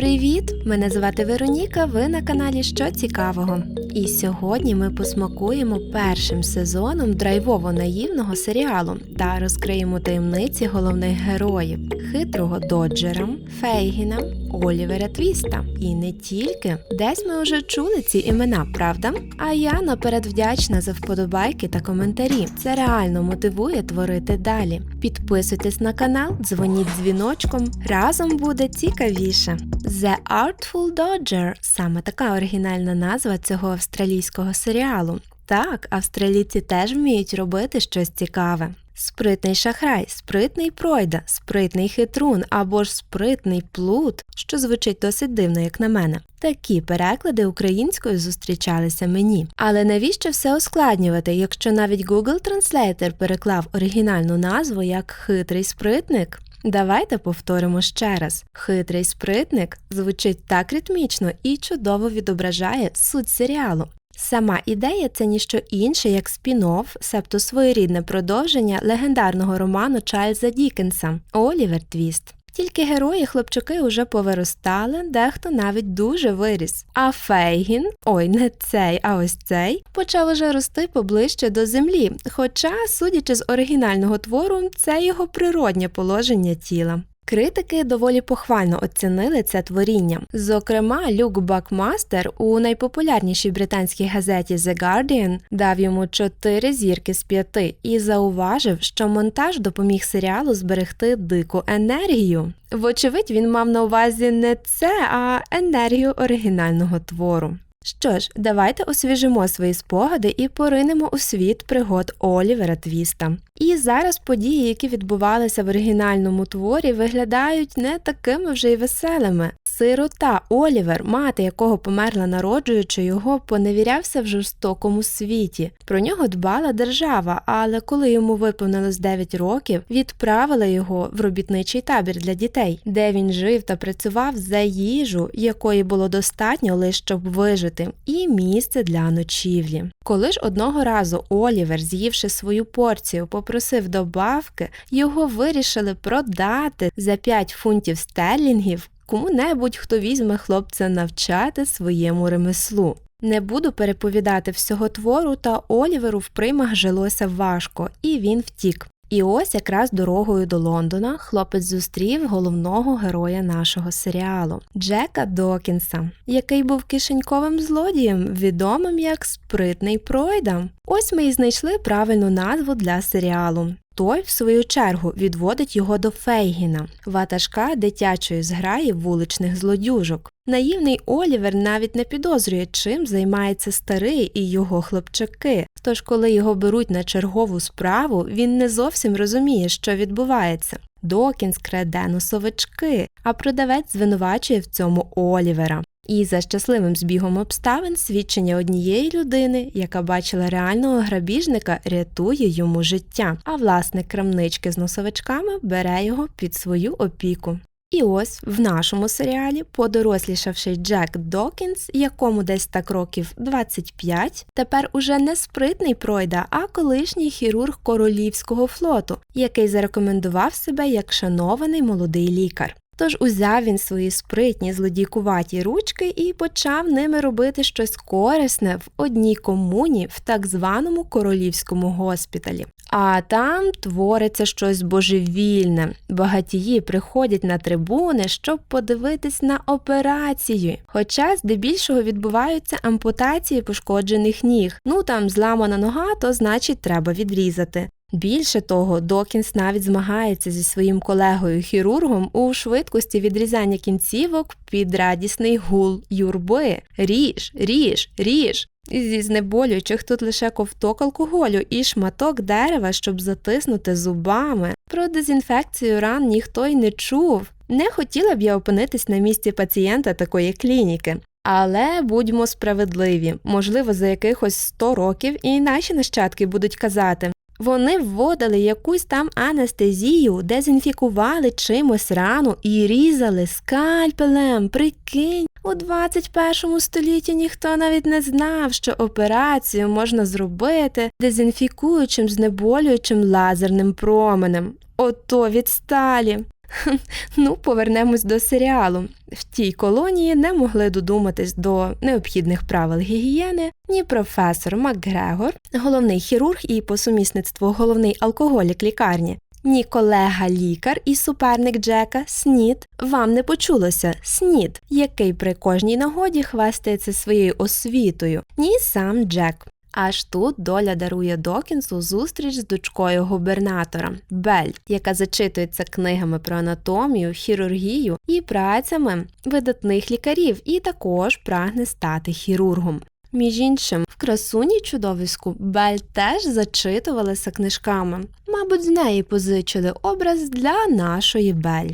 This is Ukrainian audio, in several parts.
Привіт! Мене звати Вероніка. Ви на каналі Що цікавого. І сьогодні ми посмакуємо першим сезоном драйвово наївного серіалу та розкриємо таємниці головних героїв хитрого Доджера, Фейгіна, Олівера Твіста. І не тільки десь ми вже чули ці імена, правда? А я наперед вдячна за вподобайки та коментарі. Це реально мотивує творити далі. Підписуйтесь на канал, дзвоніть дзвіночком. Разом буде цікавіше. The Artful Dodger – саме така оригінальна назва цього австралійського серіалу. Так, австралійці теж вміють робити щось цікаве. Спритний шахрай, спритний пройда, спритний хитрун або ж спритний плут, що звучить досить дивно, як на мене. Такі переклади українською зустрічалися мені. Але навіщо все ускладнювати, якщо навіть Google Translator переклав оригінальну назву як хитрий спритник? Давайте повторимо ще раз. Хитрий спритник звучить так ритмічно і чудово відображає суть серіалу. Сама ідея це ніщо інше, як спін-офф, себто своєрідне продовження легендарного роману Чарльза Дікенса Олівер Твіст. Тільки герої хлопчики уже повиростали, дехто навіть дуже виріс. А Фейгін, ой, не цей, а ось цей, почав уже рости поближче до землі. Хоча, судячи з оригінального твору, це його природнє положення тіла. Критики доволі похвально оцінили це творіння. Зокрема, Люк Бакмастер у найпопулярнішій британській газеті The Guardian дав йому 4 зірки з 5 і зауважив, що монтаж допоміг серіалу зберегти дику енергію. Вочевидь, він мав на увазі не це, а енергію оригінального твору. Що ж, давайте освіжимо свої спогади і поринемо у світ пригод Олівера Твіста. І зараз події, які відбувалися в оригінальному творі, виглядають не такими вже й веселими. Сирота Олівер, мати якого померла народжуючи його, поневірявся в жорстокому світі. Про нього дбала держава, але коли йому виповнилось 9 років, відправила його в робітничий табір для дітей, де він жив та працював за їжу, якої було достатньо лише щоб вижити, і місце для ночівлі. Коли ж одного разу Олівер, з'ївши свою порцію, попросив добавки, його вирішили продати за 5 фунтів стерлінгів кому-небудь, хто візьме хлопця навчати своєму ремеслу. Не буду переповідати всього твору, та Оліверу в приймах жилося важко, і він втік. І ось якраз дорогою до Лондона хлопець зустрів головного героя нашого серіалу Джека Докінса, який був кишеньковим злодієм, відомим як спритний пройда. Ось ми і знайшли правильну назву для серіалу. Той, в свою чергу, відводить його до Фейгіна, ватажка дитячої зграї вуличних злодюжок. Наївний Олівер навіть не підозрює, чим займається старий і його хлопчаки. Тож, коли його беруть на чергову справу, він не зовсім розуміє, що відбувається. Докінс краде носовички, а продавець звинувачує в цьому Олівера. І за щасливим збігом обставин свідчення однієї людини, яка бачила реального грабіжника, рятує йому життя, а власник крамнички з носовичками бере його під свою опіку. І ось в нашому серіалі, подорослішавший Джек Докінс, якому десь так років 25, тепер уже не спритний пройда, а колишній хірург королівського флоту, який зарекомендував себе як шанований молодий лікар. Тож узяв він свої спритні злодійкуваті ручки і почав ними робити щось корисне в одній комуні в так званому королівському госпіталі. А там твориться щось божевільне. Багатії приходять на трибуни, щоб подивитись на операцію. Хоча здебільшого відбуваються ампутації пошкоджених ніг. Ну там зламана нога, то значить треба відрізати. Більше того, Докінс навіть змагається зі своїм колегою хірургом у швидкості відрізання кінцівок під радісний гул юрби. Ріж, ріж, ріж. Зі знеболюючих тут лише ковток алкоголю і шматок дерева, щоб затиснути зубами. Про дезінфекцію ран ніхто й не чув. Не хотіла б я опинитись на місці пацієнта такої клініки. Але будьмо справедливі, можливо, за якихось 100 років і наші нащадки будуть казати. Вони вводили якусь там анестезію, дезінфікували чимось рану і різали скальпелем. Прикинь, у 21 столітті ніхто навіть не знав, що операцію можна зробити дезінфікуючим знеболюючим лазерним променем. Ото відсталі. Ну, повернемось до серіалу. В тій колонії не могли додуматись до необхідних правил гігієни ні професор Макгрегор, головний хірург і по сумісництву головний алкоголік лікарні, ні колега-лікар і суперник Джека Снід. Вам не почулося Снід, який при кожній нагоді хвастається своєю освітою, ні сам Джек. Аж тут доля дарує Докінсу зустріч з дочкою губернатора Бель, яка зачитується книгами про анатомію, хірургію і працями видатних лікарів, і також прагне стати хірургом. Між іншим, в красуні чудовиську Бель теж зачитувалася книжками. Мабуть, з неї позичили образ для нашої Бель.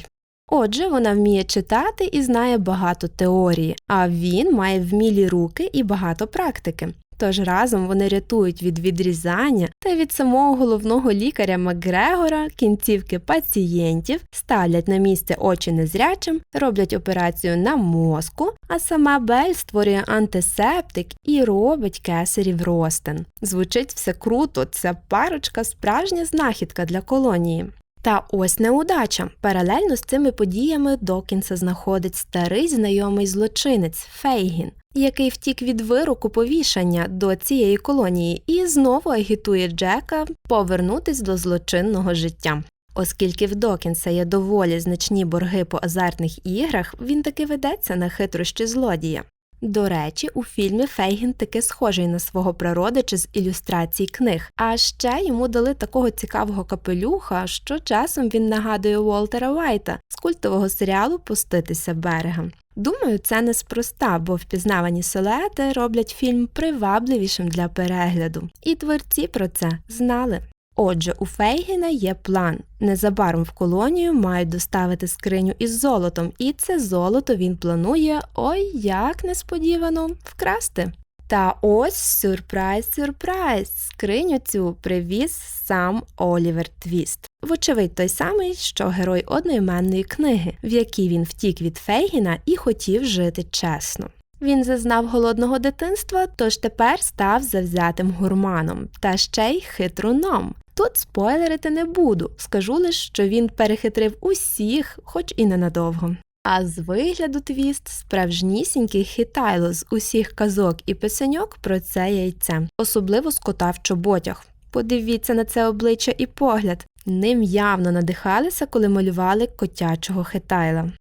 Отже, вона вміє читати і знає багато теорії, а він має вмілі руки і багато практики. Тож разом вони рятують від відрізання та від самого головного лікаря Макгрегора кінцівки пацієнтів, ставлять на місце очі незрячим, роблять операцію на мозку, а сама Бель створює антисептик і робить кесарів ростин. Звучить все круто, ця парочка справжня знахідка для колонії. Та ось неудача. Паралельно з цими подіями Докінса знаходить старий знайомий злочинець Фейгін, який втік від вироку повішання до цієї колонії і знову агітує Джека повернутись до злочинного життя. Оскільки в Докінса є доволі значні борги по азартних іграх, він таки ведеться на хитрощі злодія. До речі, у фільмі Фейгін таки схожий на свого прародича з ілюстрацій книг, а ще йому дали такого цікавого капелюха, що часом він нагадує Уолтера Вайта з культового серіалу Пуститися берегом. Думаю, це неспроста, бо впізнавані силуети роблять фільм привабливішим для перегляду, і творці про це знали. Отже, у Фейгіна є план. Незабаром в колонію мають доставити скриню із золотом, і це золото він планує ой як несподівано вкрасти. Та ось сюрприз, сюрприз! Скриню цю привіз сам Олівер Твіст. Вочевидь, той самий, що герой одноіменної книги, в якій він втік від Фейгіна і хотів жити чесно. Він зазнав голодного дитинства, тож тепер став завзятим гурманом та ще й хитруном. Тут спойлерити не буду, скажу лише, що він перехитрив усіх, хоч і ненадовго. А з вигляду твіст справжнісінький хитайло з усіх казок і писаньок про це яйце, особливо з кота в чоботях. Подивіться на це обличчя і погляд. Ним явно надихалися, коли малювали котячого хитайла.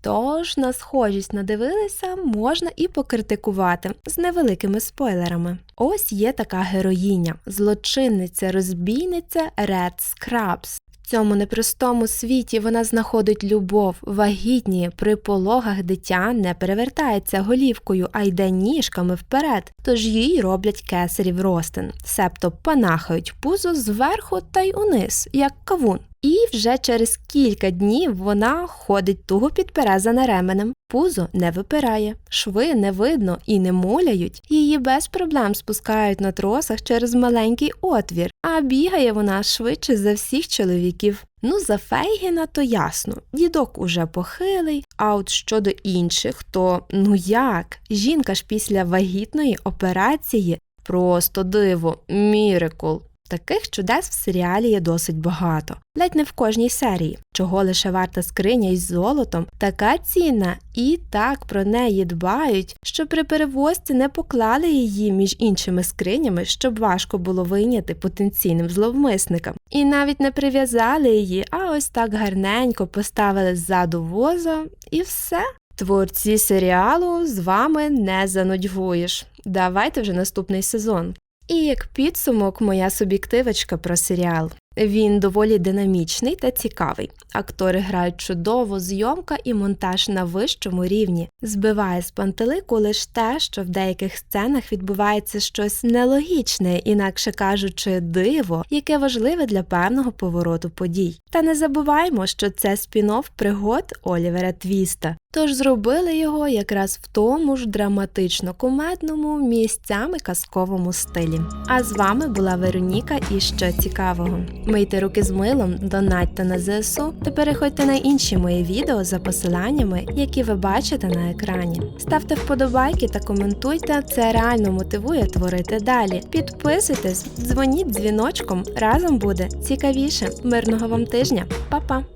Тож на схожість надивилися можна і покритикувати з невеликими спойлерами. Ось є така героїня, злочинниця, розбійниця Ред Скрабс. В цьому непростому світі вона знаходить любов, вагітніє, при пологах дитя не перевертається голівкою, а йде ніжками вперед, тож їй роблять кесарів ростин, себто панахають пузо зверху та й униз, як кавун. І вже через кілька днів вона ходить туго підперезана ременем, пузо не випирає, шви не видно і не муляють, її без проблем спускають на тросах через маленький отвір, а бігає вона швидше за всіх чоловіків. Ну, за Фейгіна то ясно, дідок уже похилий, а от щодо інших, то ну як? Жінка ж після вагітної операції просто диво, мірикул. Таких чудес в серіалі є досить багато, ледь не в кожній серії, чого лише варта скриня із золотом, така ціна і так про неї дбають, що при перевозці не поклали її між іншими скринями, щоб важко було вийняти потенційним зловмисникам, і навіть не прив'язали її, а ось так гарненько поставили ззаду воза, і все. Творці серіалу з вами не занудьгуєш. Давайте вже наступний сезон. І як підсумок, моя суб'єктивочка про серіал. Він доволі динамічний та цікавий. Актори грають чудово, зйомка і монтаж на вищому рівні. Збиває з пантелику лише те, що в деяких сценах відбувається щось нелогічне, інакше кажучи, диво, яке важливе для певного повороту подій. Та не забуваймо, що це спін-офф пригод Олівера Твіста. Тож зробили його якраз в тому ж драматично-кумедному місцями казковому стилі. А з вами була Вероніка і що цікавого. Мийте руки з милом, донатьте на ЗСУ та переходьте на інші мої відео за посиланнями, які ви бачите на екрані. Ставте вподобайки та коментуйте, це реально мотивує творити далі. Підписуйтесь, дзвоніть дзвіночком, разом буде цікавіше. Мирного вам тижня, Па-па!